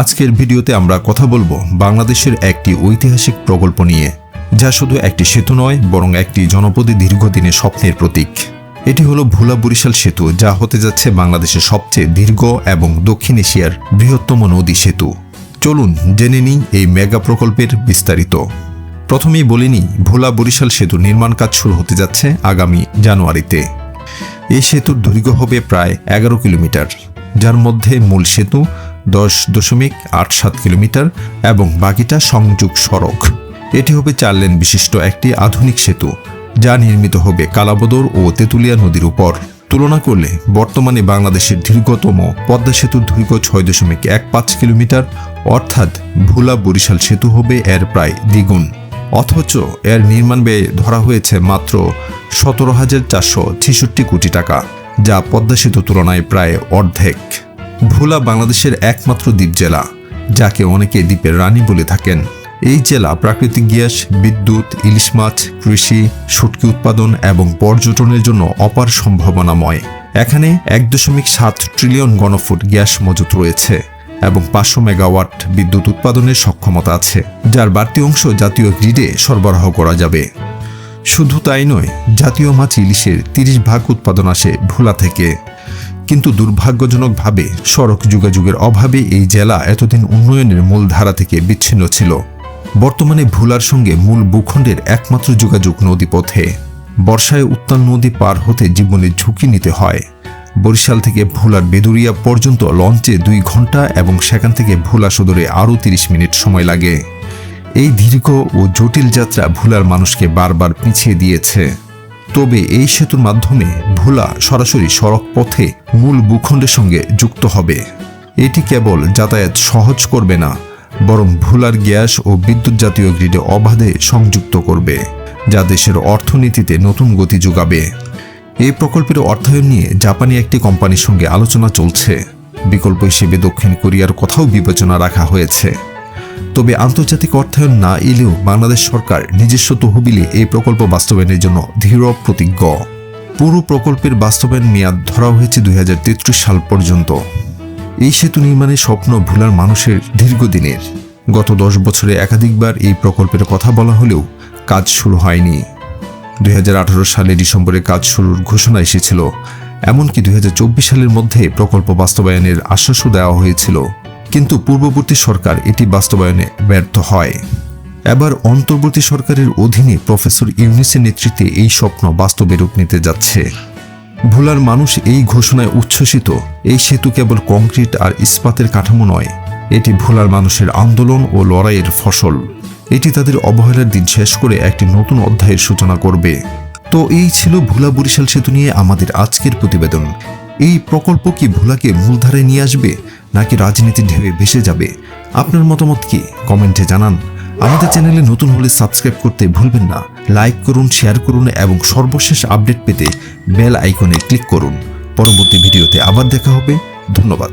আজকের ভিডিওতে আমরা কথা বলব বাংলাদেশের একটি ঐতিহাসিক প্রকল্প নিয়ে, যা শুধু একটি সেতু নয়, বরং একটি জনপদী দীর্ঘদিনের স্বপ্নের প্রতীক। এটি হলো ভোলা বরিশাল সেতু, যা হতে যাচ্ছে বাংলাদেশের সবচেয়ে দীর্ঘ এবং দক্ষিণ এশিয়ার বৃহত্তম নদী সেতু। চলুন জেনে নিই এই মেগা প্রকল্পের বিস্তারিত। প্রথমেই বলিনি ভোলা বরিশাল সেতু নির্মাণ কাজ শুরু হতে যাচ্ছে আগামী জানুয়ারিতে। এই সেতুর দৈর্ঘ্য হবে প্রায় এগারো কিলোমিটার, যার মধ্যে মূল সেতু দশ দশমিক আট সাত কিলোমিটার এবং বাকিটা সংযোগ সড়ক। এটি হবে চার লেন বিশিষ্ট একটি আধুনিক সেতু, যা নির্মিত হবে কালাবদর ও তেঁতুলিয়া নদীর উপর। তুলনা করলে বর্তমানে বাংলাদেশের দীর্ঘতম পদ্মা সেতুর দৈর্ঘ্য ছয় দশমিক এক পাঁচ কিলোমিটার, অর্থাৎ ভোলা বরিশাল সেতু হবে এর প্রায় দ্বিগুণ। অথচ এর নির্মাণ ব্যয় ধরা হয়েছে মাত্র সতেরো হাজার চারশো ছেষট্টি কোটি টাকা, যা পদ্মা সেতু তুলনায় প্রায় অর্ধেক। ভোলা বাংলাদেশের একমাত্র দ্বীপ জেলা, যাকে অনেকে দ্বীপের রানী বলে থাকেন। এই জেলা প্রাকৃতিক গ্যাস, বিদ্যুৎ, ইলিশ মাছ, কৃষি, শুটকি উৎপাদন এবং পর্যটনের জন্য অপার সম্ভাবনাময়। এখানে এক দশমিক সাত ট্রিলিয়ন গণফুট গ্যাস মজুত রয়েছে এবং পাঁচশো মেগাওয়াট বিদ্যুৎ উৎপাদনের সক্ষমতা আছে, যার বাড়তি অংশ জাতীয় গ্রিডে সরবরাহ করা যাবে। শুধু তাই নয়, জাতীয় মাছ ইলিশের তিরিশ ভাগ উৎপাদন আসে ভোলা থেকে। কিন্তু দুর্ভাগ্যজনকভাবে সড়ক যোগাযোগের অভাবে এই জেলা এতদিন উন্নয়নের মূল ধারা থেকে বিচ্ছিন্ন ছিল। বর্তমানে ভোলার সঙ্গে মূল ভূখণ্ডের একমাত্র যোগাযোগ নদীপথে। বর্ষায় উত্তাল নদী পার হতে জীবনের ঝুঁকি নিতে হয়। বরিশাল থেকে ভোলার বেদুরিয়া পর্যন্ত লঞ্চে দুই ঘণ্টা এবং সেখান থেকে ভোলা সদরে আরও তিরিশ মিনিট সময় লাগে। এই দীর্ঘ ও জটিল যাত্রা ভোলার মানুষকে বারবার পিছিয়ে দিয়েছে। তবে এই সেতুর মাধ্যমে ভোলা সরাসরি সড়ক পথে মূল ভূখণ্ডের সঙ্গে যুক্ত হবে। এটি কেবল যাতায়াত সহজ করবে না, বরং ভোলার গ্যাস ও বিদ্যুৎ জাতীয় গ্রিডে অবাধে সংযুক্ত করবে, যা দেশের অর্থনীতিতে নতুন গতি যোগাবে। এই প্রকল্পের অর্থায়ন নিয়ে জাপানি একটি কোম্পানির সঙ্গে আলোচনা চলছে। বিকল্প হিসেবে দক্ষিণ কোরিয়ার কথাও বিবেচনা রাখা হয়েছে। তবে আন্তর্জাতিক অর্থায়ন না এলেও বাংলাদেশ সরকার নিজস্ব তহবিলে এই প্রকল্প বাস্তবায়নের জন্য দৃঢ় প্রতিজ্ঞ। পুরো প্রকল্পের বাস্তবায়ন মেয়াদ ধরা হয়েছে দুই হাজার তেত্রিশ সাল পর্যন্ত। এই সেতু নির্মাণের স্বপ্ন ভোলার মানুষের দীর্ঘদিনের। গত দশ বছরে একাধিকবার এই প্রকল্পের কথা বলা হলেও কাজ শুরু হয়নি। দুই সালে ডিসেম্বরে কাজ শুরুর ঘোষণা এসেছিল। এমনকি দুই হাজার চব্বিশ সালের মধ্যে প্রকল্প বাস্তবায়নের আশ্বাসও দেওয়া হয়েছিল। কিন্তু পূর্ববর্তী সরকার এটি বাস্তবায়নে ব্যর্থ হয়। এবার অন্তর্বর্তী সরকারের অধীনে প্রফেসর ইউনিসের নেতৃত্বে এই স্বপ্ন বাস্তবে রূপ নিতে যাচ্ছে। ভোলার মানুষ এই ঘোষণায় উচ্ছ্বসিত, এই সেতু কেবল কংক্রিট আর ইস্পাতের কাঠামো নয়, এটি ভোলার মানুষের আন্দোলন ও লড়াইয়ের ফসল। এটি তাদের অবহেলার দিন শেষ করে একটি নতুন অধ্যায়ের সূচনা করবে। তো এই ছিল ভোলা বরিশাল সেতু নিয়ে আমাদের আজকের প্রতিবেদন। এই প্রকল্প কি ভোলাকে মূলধারায় নিয়ে আসবে? নাকি রাজনীতির ঢেউয়ে ভেসে যাবে? আপনার মতামত কি? কমেন্টে জানান। আমাদের চ্যানেলে নতুন হলে সাবস্ক্রাইব করতে ভুলবেন না। লাইক করুন, শেয়ার করুন এবং সর্বশেষ আপডেট পেতে বেল আইকনে ক্লিক করুন। পরবর্তী ভিডিওতে আবার দেখা হবে। ধন্যবাদ।